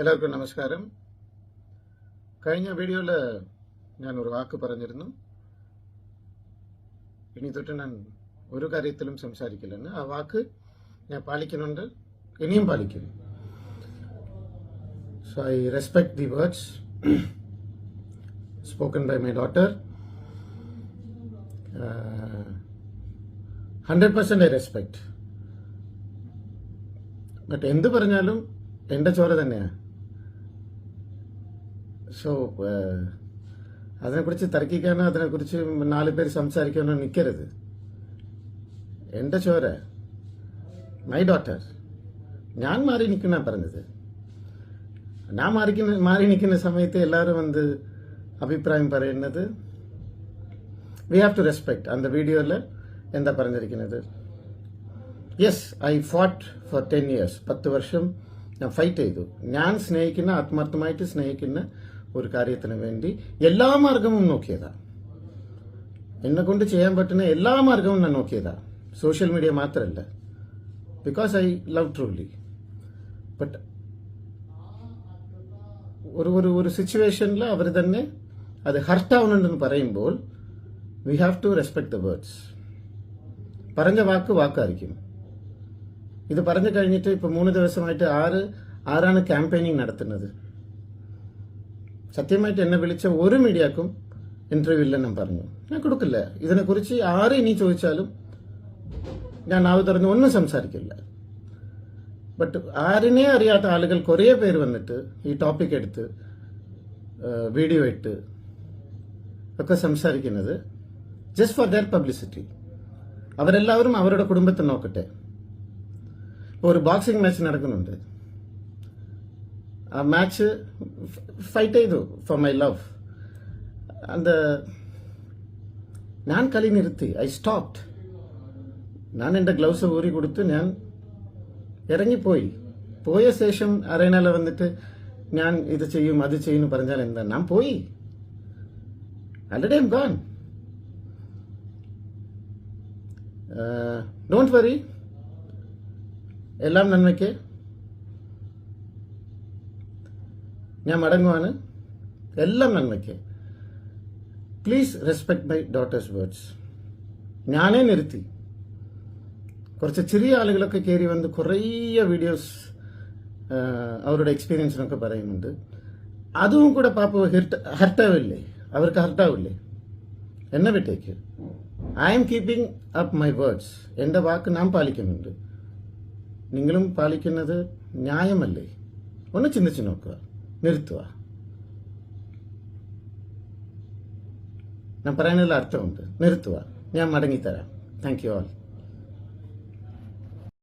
എല്ലാവർക്കും നമസ്കാരം. കഴിഞ്ഞ വീഡിയോയിൽ ഞാൻ ഒരു വാക്ക് പറഞ്ഞിരുന്നു. ഇനി തൊട്ട് ഞാൻ ഒരു കാര്യത്തിലും സംസാരിക്കില്ലെന്ന്. ആ വാക്ക് ഞാൻ പാലിക്കുന്നുണ്ട്. ഇനിയും പാലിക്കും. So I respect the words spoken by my daughter hundred percent I respect but എന്ത് പറഞ്ഞാലും എന്റെ ചോര തന്നെയാണ് സോ അതിനെക്കുറിച്ച് തർക്കിക്കാനോ അതിനെക്കുറിച്ച് നാല് പേര് സംസാരിക്കാനോ നിൽക്കരുത് എന്റെ ചോര മൈ ഡോട്ടർ ഞാൻ മാറി നിൽക്കുന്ന പറഞ്ഞത്. ഞാൻ മാറിക്കുന്ന മാറി നിൽക്കുന്ന സമയത്ത് എല്ലാവരും വന്ന് അഭിപ്രായം പറയുന്നത്? വി ഹാവ് ടു റെസ്പെക്ട് അന്ത വീഡിയോയിൽ എന്താ പറഞ്ഞിരിക്കുന്നത്? Yes I fought for ten years പത്ത് വർഷം ഞാൻ ഫൈറ്റ് ചെയ്തു. ഞാൻ സ്നേഹിക്കുന്ന ആത്മാർത്ഥമായിട്ട് സ്നേഹിക്കുന്ന ഒരു കാര്യത്തിന് വേണ്ടി എല്ലാ മാർഗവും നോക്കിയതാ. എന്നെ കൊണ്ട് ചെയ്യാൻ പറ്റുന്ന എല്ലാ മാർഗവും ഞാൻ നോക്കിയതാ. സോഷ്യൽ മീഡിയ മാത്രമല്ല because I love truly but ഒരു ഒരു ഒരു സിറ്റുവേഷനിൽ അവർ തന്നെ അത് ഹർട്ടാവുന്നുണ്ടെന്ന് പറയുമ്പോൾ we have to respect the words പറഞ്ഞ വാക്ക് വാക്കായിരിക്കും. ഇത് പറഞ്ഞു കഴിഞ്ഞിട്ട് ഇപ്പൊ മൂന്ന് ദിവസമായിട്ട് ആര് ആരാണ് ക്യാമ്പയിനിങ് നടത്തുന്നത്. സത്യമായിട്ട് എന്നെ വിളിച്ച ഒരു മീഡിയക്കും ഇന്റർവ്യൂ ഇല്ലെന്നും പറഞ്ഞു. ഞാൻ കൊടുക്കില്ല. ഇതിനെക്കുറിച്ച് ആര് ഇനി ചോദിച്ചാലും ഞാൻ നാവ് തുറന്ന് ഒന്നും സംസാരിക്കില്ല. ബട്ട് ആരിനെ അറിയാത്ത ആളുകൾ കുറേ പേര് വന്നിട്ട് ഈ ടോപ്പിക് എടുത്ത് വീഡിയോ ഇട്ട് ഒക്കെ സംസാരിക്കുന്നത് ജസ്റ്റ് ഫോർ ദർ പബ്ലിസിറ്റി അവരെല്ലാവരും അവരുടെ കുടുംബത്തെ നോക്കട്ടെ. ഇപ്പോൾ ഒരു ബോക്സിംഗ് മാച്ച് നടക്കുന്നുണ്ട്. ആ മാച്ച് ഫൈറ്റ് ചെയ്തു ഫോർ മൈ ലവ് அந்த ഞാൻ കളി നിർത്തി ഐ സ്റ്റോപ്ഡ് ഞാൻ എൻ്റെ ഗ്ലൗസ് ഊരി കൊടുത്ത് ഞാൻ ഇറങ്ങിപ്പോയി പോയ ശേഷം അറേനയിൽ വന്നിട്ട് ഞാൻ ഇത് ചെയ്യും അത് ചെയ്യും പറഞ്ഞാൽ എന്താ ഞാൻ പോയി already I'm gone don't worry എല്ലാം നന്മയ്ക്ക് ഞാൻ മടങ്ങുവാണ്. എല്ലാം നന്മയ്ക്ക്. Please respect my daughter's words ഞാനേ നിർത്തി. കുറച്ച് ചെറിയ ആളുകളൊക്കെ കയറി വന്ന് കുറേ വീഡിയോസ് അവരുടെ എക്സ്പീരിയൻസിനൊക്കെ പറയുന്നുണ്ട്. അതും കൂടെ പാപ്പ ഹർട്ടാവില്ലേ? അവർക്ക് ഹർട്ടാവില്ലേ? എന്നെ വിട്ടേക്ക്. I am keeping up my words എന്റെ വാക്ക് നാം പാലിക്കുന്നുണ്ട്. നിങ്ങളും പാലിക്കുന്നത് ന്യായമല്ലേ? ഒന്ന് ചിന്തിച്ചു നോക്കുക. നിർത്തുക. ഞാൻ പറയുന്നതിൽ അർത്ഥമുണ്ട്. നിർത്തുക. ഞാൻ മടങ്ങിത്തരാം. Thank you all